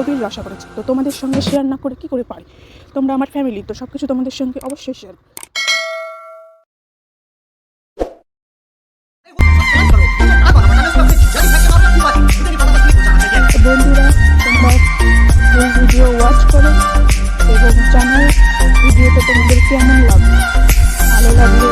আর ফুলকপির রসা করেছি। তো তোমাদের সঙ্গে শেয়ার না করে কি করে পারি? তোমরা আমার ফ্যামিলি তো সব কিছু তোমাদের সঙ্গে অবশ্যই শেয়ার ভিডিও ওয়াচ করো এবং জানাও ভিডিওটা তোমাদের কেমন লাগবে ভালো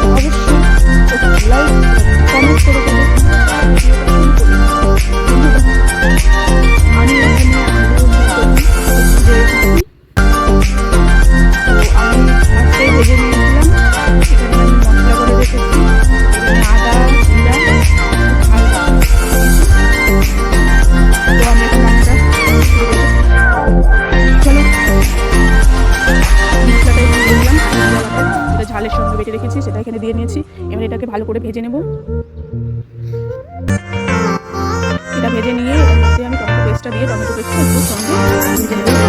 ভালো করে ভেজে নেব। এটা ভেজে নিয়ে এর মধ্যে আমি টমেটো পেস্টটা দিয়ে, টমেটো পেস্টটা একটু সঙ্গে ভেজে নেব।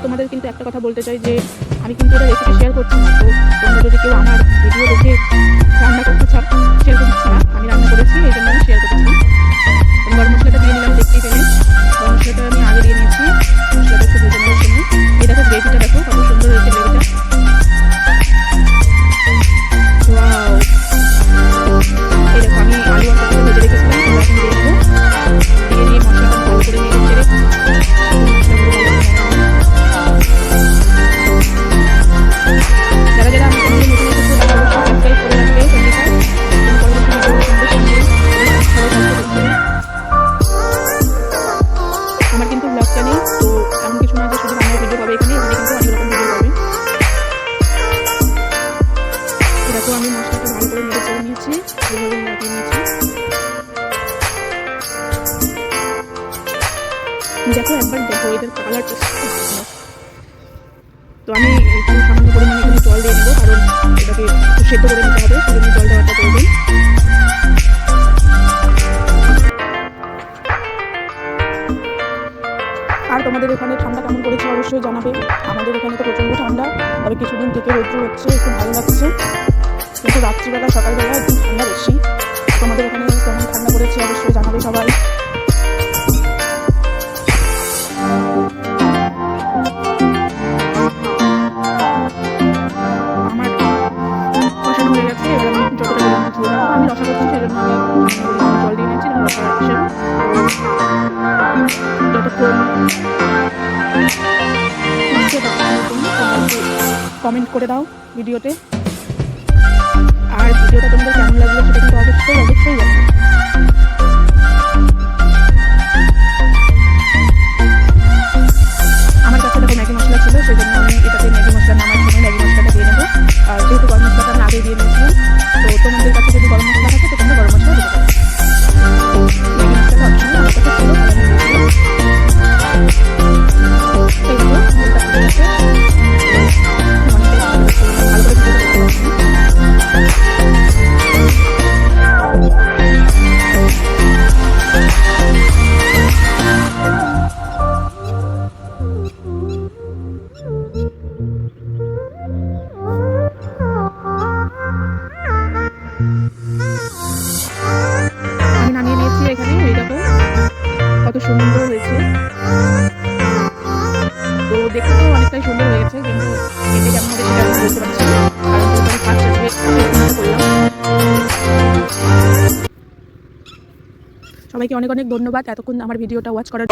তোমাদের কিন্তু একটা কথা বলতে চাই যে আমি কিন্তু এটা রেসিপি শেয়ার করছি না, তো তোমরা যদি কেউ আমার দেখো একবার দেখো এটার কালারটা তো আমি একটু সামান্য পরিমাণে এখানে জল দিয়ে নেব কারণ এটাকে সেদ্ধ করে নিতে হবে, সেজন্য জল দেওয়াটা আর তোমাদের এখানে ঠান্ডা কেমন পড়েছে অবশ্যই জানাবে। আমাদের এখানে তো প্রচণ্ড ঠান্ডা, তবে কিছুদিন থেকে রৌদ্র হচ্ছে, একটু ভালো লাগছে। কিন্তু রাত্রিবেলা, সকালবেলা একটু ঠান্ডা বেশি। তোমাদের এখানে কেমন ঠান্ডা পড়েছে অবশ্যই জানাবে সবাই। রাখব আমি রসা করছি সেজন্য আমি জল দিয়ে নিয়েছি রসা হিসেবে যতক্ষণ কমেন্ট করে দাও ভিডিওতে। আর ভিডিওটা তোমাদের কেমন লাগল সেটা কত সুন্দর হয়েছে। তো দেখতেও অনেকটাই সুন্দর হয়েছে, কিন্তু সবাইকে অনেক অনেক ধন্যবাদ। এতক্ষণ আমার ভিডিওটা ওয়াচ করার